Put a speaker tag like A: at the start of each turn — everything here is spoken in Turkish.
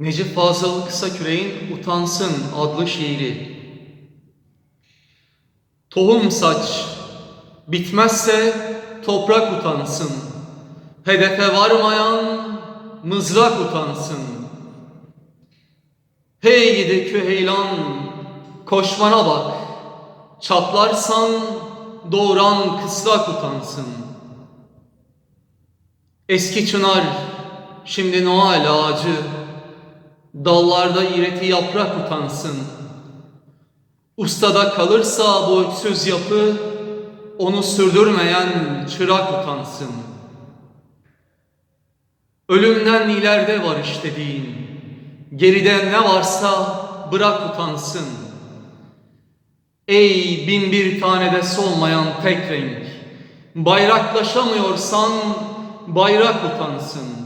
A: Necip Fazıl Kısaküre'in Utansın adlı şiiri. Tohum saç, bitmezse toprak utansın. Hedefe varmayan mızrak utansın. Hey gidi küheylan, koşmana bak. Çatlarsan doğuran kısrak utansın. Eski çınar, şimdi Noel ağacı. Dallarda iğreti yaprak utansın. Ustada kalırsa bu öksüz yapı, onu sürdürmeyen çırak utansın. Ölümden ileride var işte din. Geride ne varsa bırak utansın. Ey bin bir tanede solmayan tek renk, bayraklaşamıyorsan bayrak utansın.